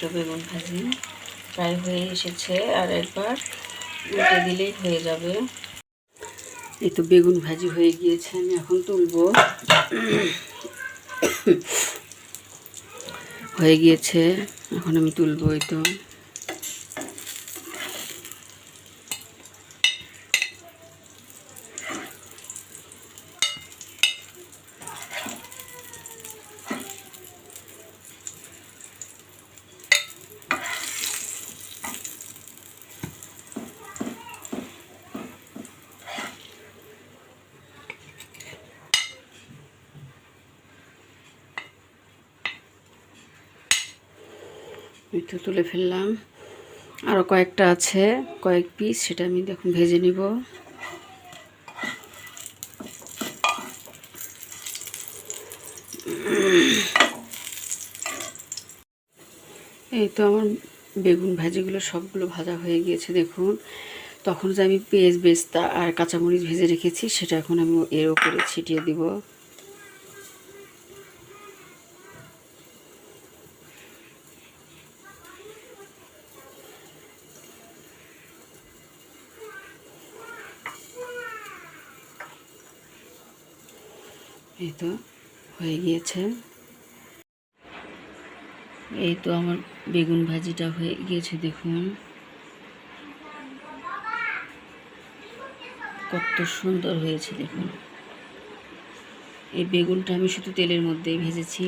তো বেগুন ভাজি। প্রায় হয়ে এসেছে আর একবার উল্টে দিলেই হয়ে যাবে। এই তো বেগুন ভাজি হয়ে গিয়েছে, আমি এখন তুলবো। হয়ে গিয়েছে, এখন আমি তুলবো এই তো। এই তো তুলে ফেললাম। আরও কয়েকটা আছে, কয়েক পিস সেটা আমি দেখুন ভেজে নিব। এই তো আমার বেগুন ভাজিগুলো সবগুলো ভাজা হয়ে গিয়েছে, দেখুন। তখন যে আমি পেঁয়াজ, বেস্তা আর কাঁচামরিচ ভেজে রেখেছি, সেটা এখন আমি এর ওপরে ছিটিয়ে দিব। এই তো হয়ে গিয়েছে। এই তো আমার বেগুন ভাজিটা হয়ে গিয়েছে, দেখুন। কত সুন্দর হয়েছে, দেখুন। এই বেগুনটা আমি শুধু তেলের মধ্যেই ভেজেছি।